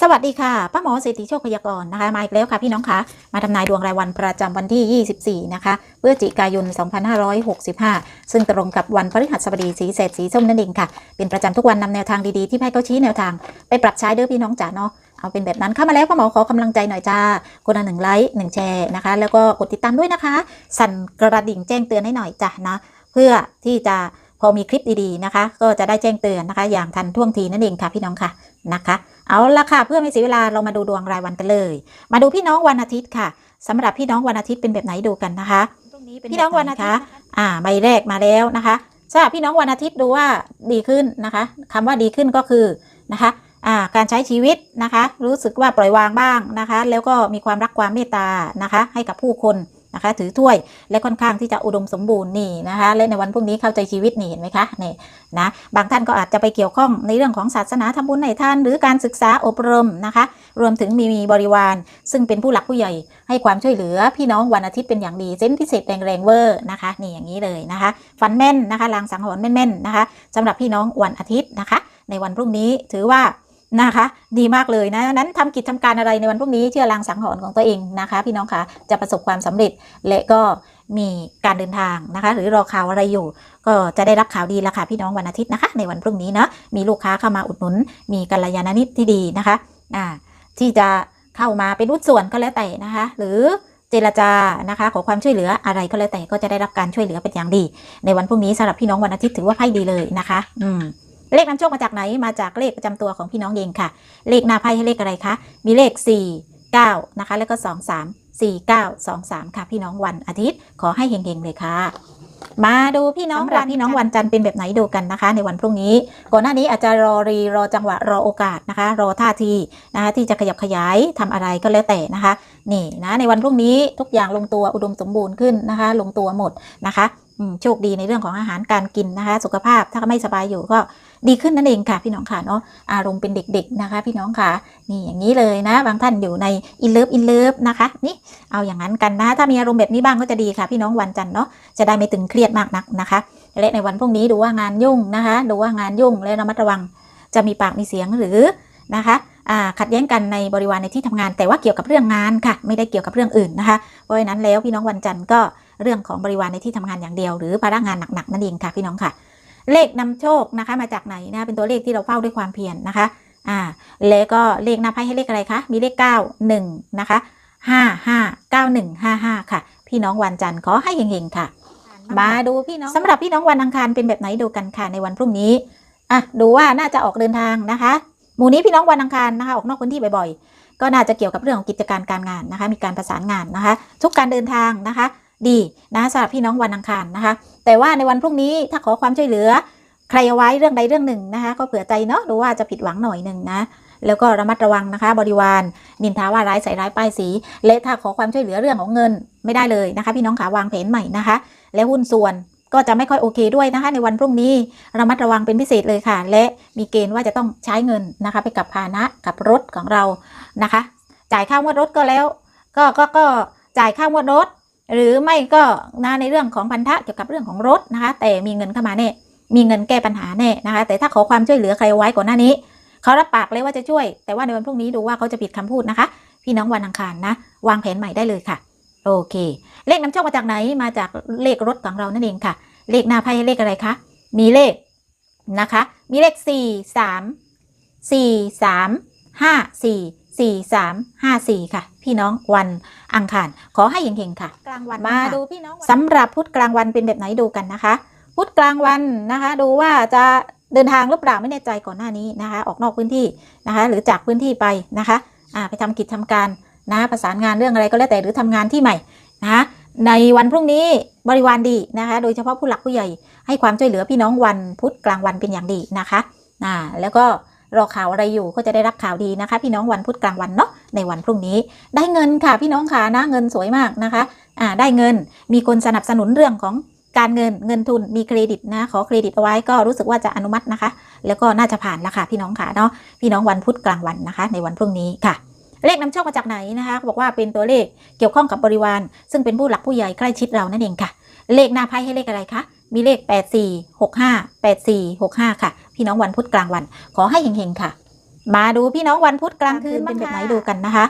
สวัสดีค่ะป้าหมอเศรษฐีโชคพยากรณ์นะคะมาอีกแล้วค่ะพี่น้องคะมาทำนายดวงรายวันประจำวันที่ 24 นะคะพฤศจิกายน 2565 ซึ่งตรงกับวันพฤหัสบดีสีเศษสีส้มนั่นเองค่ะ เป็นประจำทุกวันนำแนวทางดีๆ ที่ไพ่เขาชี้แนวทางไปปรับใช้เด้อพี่น้องจ๋าเนาะเอาเป็นแบบนั้นเข้ามาแล้วป้าหมอขอกำลังใจหน่อยจ้ากดหนึ่งไลค์หนึ่งแชร์นะคะ แล้วก็กดติดตามด้วยนะคะ สั่นกระดิ่งแจ้งเตือนให้หน่อยจ้ะนะเพื่อที่จะ อมีคลิปดีๆนะคะ ก็จะได้แจ้งเตือนนะคะ อย่างทันท่วงทีนั่นเองค่ะพี่น้องค่ะนะคะ เอาละค่ะเพื่อไม่เสียเวลาเรามาดูดวงรายวันกันเลย มาดูพี่น้องวันอาทิตย์ค่ะสำหรับพี่น้องวันอาทิตย์เป็นแบบไหนดูกันนะคะพี่น้องวันอาทิตย์อ่าใบแรกมาแล้วนะคะสำหรับพี่น้องวันอาทิตย์ดูว่าดีขึ้นนะคะคำว่าดีขึ้นก็คือนะคะอ่าการใช้ชีวิตนะคะ รู้สึกว่าปล่อยวางบ้างนะคะ แล้วก็มีความรักความเมตตานะคะ ให้กับผู้คน นะคะ ถือถ้วยและค่อนข้างที่จะอุดมสมบูรณ์นี่นะคะ และในวันพรุ่งนี้เข้าใจชีวิตนี่เห็นไหมคะนี่นะบางท่านก็อาจจะไปเกี่ยวข้องในเรื่องของศาสนาทำบุญในท่าน หรือการศึกษาอบรมนะคะ รวมถึงมีมีบริวาร ซึ่งเป็นผู้หลักผู้ใหญ่ ให้ความช่วยเหลือพี่น้องวันอาทิตย์เป็นอย่างดีเส้นพิเศษแรงแรงเวอร์นะคะนี่อย่างนี้เลยนะคะ ฟันแม่นนะคะลางสังหรณ์แม่นๆนะคะสำหรับพี่น้องวันอาทิตย์นะคะ ในวันพรุ่งนี้ถือว่า นะคะ ดีมากเลยนะนั้นทำกิจทำการอะไรในวันพรุ่งนี้เชื่อลางสังหรณ์ของตัวเองนะคะ พี่น้องคะจะประสบความสำเร็จและก็มีการเดินทางนะคะ หรือรอข่าวอะไรอยู่ ก็จะได้รับข่าวดีล้วค่ะพี่น้องวันอาทิตย์นะคะ ในวันพรุ่งนี้เนาะมีลูกค้าเข้ามาอุดหนุน มีกัลยาณมิตรที่ดีนะคะอ่าที่จะเข้ามาเป็นรุ่นส่วนก็แล้วแต่นะคะ หรือเจรจานะคะ ขอความช่วยเหลืออะไรก็แล้วแต่ก็จะได้รับการช่วยเหลือเป็นอย่างดี ในวันพรุ่งนี้สำหรับพี่น้องวันอาทิตย์ถือว่าไพ่ดีเลยนะคะ อืม เลขนำโชคมาจากไหนมาจากเลขประจำตัวของพี่น้องเองค่ะ เลขหน้าไพ่ให้เลขอะไรคะมีเลข 4 9 นะคะ แล้วก็ 2 3 4 9 2 3 ค่ะ พี่น้องวันอาทิตย์ขอให้เฮงๆเลยค่ะ มาดูพี่น้องวันพี่น้องวันจันทร์เป็นแบบไหนดูกันนะคะ ในวันพรุ่งนี้ ก่อนหน้านี้อาจจะรอรีรอจังหวะรอโอกาสนะคะ รอท่าทีนะคะที่จะขยับขยายทำอะไรก็แล้วแต่นะคะ นี่นะในวันพรุ่งนี้ทุกอย่างลงตัวอุดมสมบูรณ์ขึ้นนะคะ ลงตัวหมดนะคะอืม โชคดีในเรื่องของอาหารการกินนะคะ สุขภาพถ้าไม่สบายอยู่ก็ดีขึ้นนั่นเองค่ะ พี่น้องค่ะเนาะอารมณ์เป็นเด็ก ๆนะคะ พี่น้องค่ะนี่อย่างนี้เลยนะ บางท่านอยู่ในอินเลิฟอินเลิฟนะคะนี่เอาอย่างนั้นกันนะถ้ามีอารมณ์แบบนี้บ้างก็จะดีค่ะ พี่น้องวันจันทร์เนาะจะได้ไม่ตึงเครียดมากนักนะคะและในวันพรุ่งนี้ดูว่างานยุ่งนะคะดูว่างานยุ่งและระมัดระวังจะมีปากมีเสียงหรือนะคะอ่าขัดแย้งกันในบริวารในที่ทำงาน แต่ว่าเกี่ยวกับเรื่องงานค่ะ ไม่ได้เกี่ยวกับเรื่องอื่นนะคะ เพราะฉะนั้นแล้วพี่น้องวันจันทร์ก็ เรื่องของบริวารในที่ทำงานอย่างเดียว หรือภาระงานหนักๆนั่นเองค่ะพี่น้องค่ะ เลขนำโชคนะคะ มาจากไหนนะเป็นตัวเลขที่เราเฝ้าด้วยความเพียรนะคะอ่าแล้วก็เลขหน้าไพ่ให้เลขอะไรคะมีเลข 9 1นะคะ5 5 9 1 5 5 ค่ะ พี่น้องวันจันทร์ขอให้เฮงๆค่ะ มาดูพี่น้องสำหรับพี่น้องวันอังคารเป็นแบบไหนดูกันค่ะในวันพรุ่งนี้อะดูว่าน่าจะออกเดินทางนะคะ หมู่นี้พี่น้องวันอังคารนะคะ ออกนอกพื้นที่บ่อยๆ ก็น่าจะเกี่ยวกับเรื่องของกิจการการงานนะคะ มีการประสานงานนะคะ ทุกการเดินทางนะคะ ดีนะสำหรับพี่น้องวันอังคารนะคะ แต่ว่าในวันพรุ่งนี้ถ้าขอความช่วยเหลือ ใครเอาไว้เรื่องใดเรื่องหนึ่งนะคะ ก็เผื่อใจเนาะดูว่าจะผิดหวังหน่อยหนึ่งนะแล้วก็ระมัดระวังนะคะ บริวาร นินทาว่าร้ายใส่ร้ายป้ายสี และถ้าขอความช่วยเหลือเรื่องของเงินไม่ได้เลยนะคะ พี่น้องขาวางแผนใหม่นะคะ และหุ้นส่วนก็จะไม่ค่อยโอเคด้วยนะคะ ในวันพรุ่งนี้ระมัดระวังเป็นพิเศษเลยค่ะ และมีเกณฑ์ว่าจะต้องใช้เงินนะคะ ไปกับพานะกับรถของเรานะคะ จ่ายค่างวดรถก็แล้ว ก็ก็ก็จ่ายค่างวดรถ หรือไม่ก็นะในเรื่องของพันธะเกี่ยวกับเรื่องของรถนะคะ แต่มีเงินเข้ามาแน่มีเงินแก้ปัญหาแน่นะคะ แต่ถ้าขอความช่วยเหลือใครไว้ก่อนหน้านี้เขารับปากเลยว่าจะช่วย แต่ว่าในวันพรุ่งนี้ดูว่าเขาจะผิดคำพูดนะคะ พี่น้องวันอังคารนะ วางแผนใหม่ได้เลยค่ะ โอเค เลขนำโชคมาจากไหนมาจากเลขรถของเรานั่นเองค่ะ เลขหน้าไพ่เลขอะไรคะมีเลขนะคะ มีเลขสี่สามสี่สามห้าสี่สี่สามห้าสี่ค่ะ พี่น้องวันอังคาร ขอให้เฮงๆค่ะ กลางวันมาดูพี่น้องสำหรับพุธกลางวันเป็นแบบไหนดูกันนะคะ พุธกลางวันนะคะ ดูว่าจะเดินทางหรือเปล่าไม่แน่ใจก่อนหน้านี้นะคะ ออกนอกพื้นที่นะคะ หรือจากพื้นที่ไปนะคะอ่าไปทำกิจทำการนะประสานงานเรื่องอะไรก็แล้วแต่หรือทำงานที่ใหม่นะคะในวันพรุ่งนี้บริวารดีนะคะ โดยเฉพาะผู้หลักผู้ใหญ่ให้ความช่วยเหลือพี่น้องวันพุธกลางวันเป็นอย่างดีนะคะอ่าแล้วก็ รอข่าวอะไรอยู่ก็จะได้รับข่าวดีนะคะ พี่น้องวันพุธกลางวันเนาะในวันพรุ่งนี้ ได้เงินค่ะพี่น้องค่ะนะเงินสวยมากนะคะอ่าได้เงินมีคนสนับสนุนเรื่องของการเงินเงินทุนมีเครดิตนะ ขอเครดิตเอาไว้ก็รู้สึกว่าจะอนุมัตินะคะ แล้วก็น่าจะผ่านแล้วค่ะพี่น้องค่ะเนาะพี่น้องวันพุธกลางวันนะคะ ในวันพรุ่งนี้ค่ะเลขนำโชคมาจากไหนนะคะบอกว่าเป็นตัวเลขเกี่ยวข้องกับบริวาร ซึ่งเป็นผู้หลักผู้ใหญ่ใกล้ชิดเรานั่นเองค่ะ เลขหน้าไพ่ให้เลขอะไรคะ มีเลข 8 4 6 5 8 4 6 5 ค่ะ พี่น้องวันพุธกลางวัน ขอให้เฮงๆค่ะ มาดูพี่น้องวันพุธกลางคืนเป็นแบบไหนดูกันนะคะ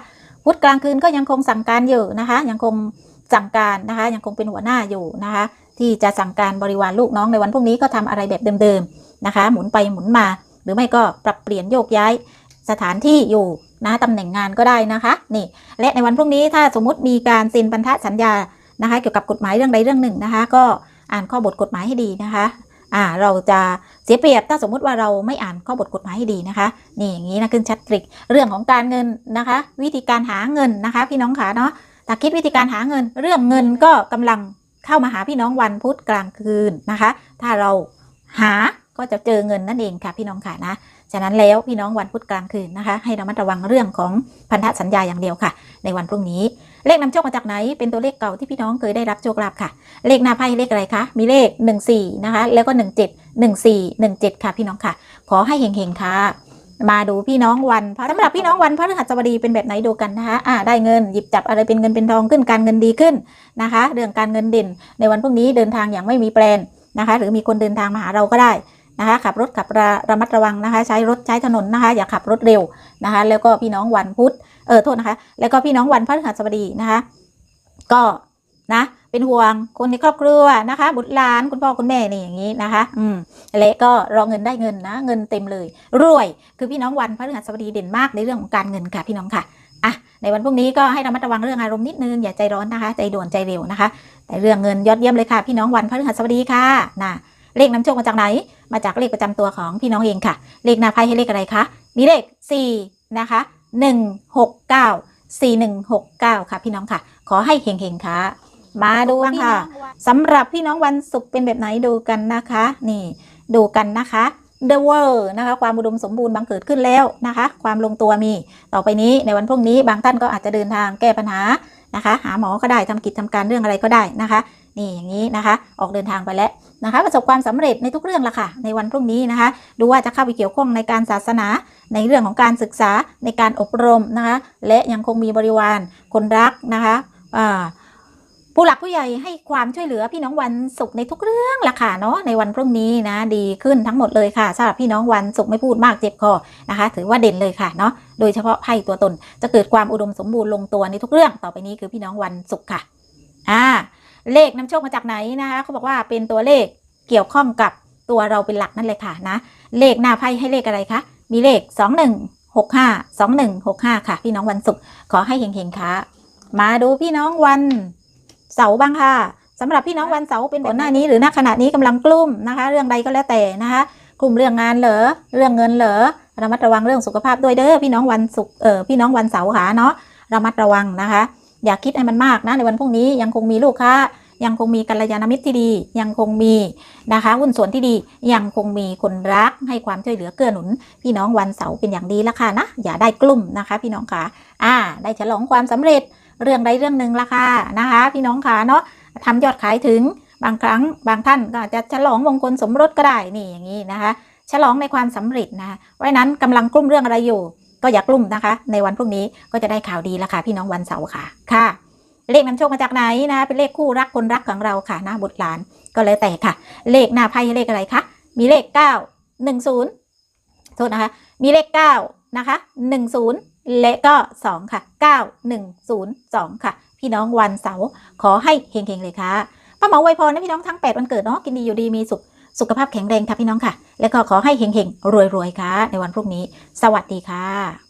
พุธกลางคืนก็ยังคงสั่งการอยู่นะคะ ยังคงสั่งการนะคะ ยังคงเป็นหัวหน้าอยู่นะคะ ที่จะสั่งการบริวารลูกน้องในวันพรุ่งนี้ก็ทำอะไรแบบเดิมๆนะคะ หมุนไปหมุนมา หรือไม่ก็ปรับเปลี่ยนโยกย้ายสถานที่อยู่นะตำแหน่งงานก็ได้นะคะนี่และในวันพรุ่งนี้ถ้าสมมุติมีการเซ็นพันธสัญญานะคะ เกี่ยวกับกฎหมายเรื่องใดเรื่องหนึ่งนะคะ ก็ อ่านข้อบทกฎหมายให้ดีนะคะอ่าเราจะเสียเปรียบถ้าสมมุติว่าเราไม่อ่านข้อบทกฎหมายให้ดีนะคะนี่อย่างนี้นะขึ้นชัดตริกเรื่องของการเงินนะคะ วิธีการหาเงินนะคะ พี่น้องขาเนาะถ้าคิดวิธีการหาเงิน เรื่องเงินก็กำลังเข้ามาหาพี่น้องวันพุธกลางคืนนะคะ ถ้าเราหาก็จะเจอเงินนั่นเองค่ะพี่น้องขานะ ฉะนั้นแล้วพี่น้องวันพุธกลางคืนนะคะ ให้ระมัดระวังเรื่องของพันธสัญญาอย่างเดียวค่ะ ในวันพรุ่งนี้ เลขนำโชคมาจากไหน เป็นตัวเลขเก่าที่พี่น้องเคยได้รับโชคลาภค่ะ เลขหน้าไพ่เลขอะไรคะ มีเลข 14 นะคะ แล้วก็ 17 14 17 ค่ะพี่น้องค่ะ ขอให้เฮงๆค่ะมาดูพี่น้องวันพระสำหรับพี่น้องวันพระฤหัสบดีเป็นแบบไหนดูกันนะคะอ่าได้เงินหยิบจับอะไรเป็นเงินเป็นทองขึ้นการเงินดีขึ้นนะคะ เรื่องการเงินเด่น ในวันพรุ่งนี้เดินทางอย่างไม่มีแปลนนะคะ หรือมีคนเดินทางมาหาเราก็ได้ นะคะขับรถขับระระมัดระวังนะคะ ใช้รถใช้ถนนนะคะ อย่าขับรถเร็วนะคะ แล้วก็พี่น้องวันพุธเออโทษนะคะ แล้วก็พี่น้องวันพฤหัสบดีนะคะ ก็นะเป็นห่วงคนในครอบครัวนะคะ บุตรหลานคุณพ่อคุณแม่นี่อย่างนี้นะคะ อืมและก็รอเงินได้เงินนะ เงินเต็มเลย รวย คือพี่น้องวันพฤหัสบดีเด่นมากในเรื่องของการเงินค่ะพี่น้องค่ะอะในวันพรุ่งนี้ก็ให้ระมัดระวังเรื่องอารมณ์นิดนึงอย่าใจร้อนนะคะ ใจด่วนใจเร็วนะคะ แต่เรื่องเงินยอดเยี่ยมเลยค่ะ พี่น้องวันพฤหัสบดีค่ะนะ เลขนำโชคมาจากไหน มาจากเลขประจำตัวของพี่น้องเองค่ะ เลขหน้าไพ่ให้เลขอะไรคะ มีเลข 4 นะคะ 169 4169 ค่ะ พี่น้องค่ะ ขอให้เฮงๆค่ะ มาดูบ้างค่ะสำหรับพี่น้องวันศุกร์เป็นแบบไหนดูกันนะคะ นี่ดูกันนะคะ The World นะคะ ความอุดมสมบูรณ์บังเกิดขึ้นแล้วนะคะ ความลงตัวมีต่อไปนี้ในวันพรุ่งนี้บางท่านก็อาจจะเดินทางแก้ปัญหานะคะ หาหมอก็ได้ทำกิจทำการเรื่องอะไรก็ได้นะคะ นี่อย่างนี้นะคะ ออกเดินทางไปแล้วนะคะ ประสบความสำเร็จในทุกเรื่องละค่ะ ในวันพรุ่งนี้นะคะ ดูว่าจะเข้าไปเกี่ยวข้องในการศาสนา ในเรื่องของการศึกษาในการอบรมนะคะ และยังคงมีบริวารคนรักนะคะอ่าผู้หลักผู้ใหญ่ให้ความช่วยเหลือพี่น้องวันศุกร์ในทุกเรื่องละค่ะเนาะในวันพรุ่งนี้นะ ดีขึ้นทั้งหมดเลยค่ะสำหรับพี่น้องวันศุกร์ไม่พูดมากเจ็บคอนะคะ ถือว่าเด่นเลยค่ะเนาะโดยเฉพาะไพ่ตัวตน จะเกิดความอุดมสมบูรณ์ลงตัวในทุกเรื่องต่อไปนี้คือพี่น้องวันศุกร์ค่ะอ่า เลขนำโชคมาจากไหนนะคะเขาบอกว่าเป็นตัวเลขเกี่ยวข้องกับตัวเราเป็นหลักนั่นเลยค่ะนะ เลขหน้าไพ่ให้เลขอะไรคะ มีเลข 2165 2165 ค่ะ พี่น้องวันศุกร์ขอให้เฮงๆค่ะ มาดูพี่น้องวันเสาร์บ้างค่ะสำหรับพี่น้องวันเสาร์เป็นบนหน้านี้หรือณขณะนี้กำลังกลุ้มนะคะ เรื่องใดก็แล้วแต่นะคะ กลุ่มเรื่องงานเหรอเรื่องเงินเหรอระมัดระวังเรื่องสุขภาพด้วยเด้อพี่น้องวันศุกร์เออพี่น้องวันเสาร์ค่ะเนาะระมัดระวังนะคะ อย่าคิดให้มันมากนะในวันพรุ่งนี้ยังคงมีลูกค้า ยังคงมีกัลยาณมิตรที่ดี ยังคงมีนะคะหุ้นส่วนที่ดี ยังคงมีคนรักให้ความช่วยเหลือเกื้อหนุน พี่น้องวันเสาร์เป็นอย่างดีละค่ะนะอย่าได้กลุ่มนะคะ พี่น้องค่ะอ่า ได้ฉลองความสำเร็จเรื่องใดเรื่องหนึ่งละค่ะนะคะ พี่น้องค่ะเนาะทำยอดขายถึงบางครั้งบางท่านก็อาจจะฉลองมงคลสมรสก็ได้นี่อย่างนี้นะคะ ฉลองในความสำเร็จนะะเพราะนั้นกำลังกลุ้มเรื่องอะไรอยู่ ก็อย่ากลุ้มนะคะ ในวันพรุ่งนี้ก็จะได้ข่าวดีและค่ะ พี่น้องวันเสาร์ค่ะค่ะเลขนำโชคมาจากไหนนะคะเป็นเลขคู่รักคนรักของเราค่ะ หนะบุตรหลานก็เลยแต่ค่ะ เลขหน้าไพ่เลขอะไรคะมีเลขเก้าหนึ่งศูนย์โทษนะคะ มีเลขเก้านะคะหนึ่งศูนย์และก็สองค่ะเก้าหนึ่งศูนย์สองค่ะ พี่น้องวันเสาร์ขอให้เฮงๆเลยค่ะป้าหมอไวยพรนะพี่น้องทั้ง8วันเกิดเนาะกินดีอยู่ดีมีสุข สุขภาพแข็งแรงค่ะพี่น้องค่ะ แล้วก็ขอให้เฮงๆรวยๆค่ะ ในวันพรุ่งนี้ สวัสดีค่ะ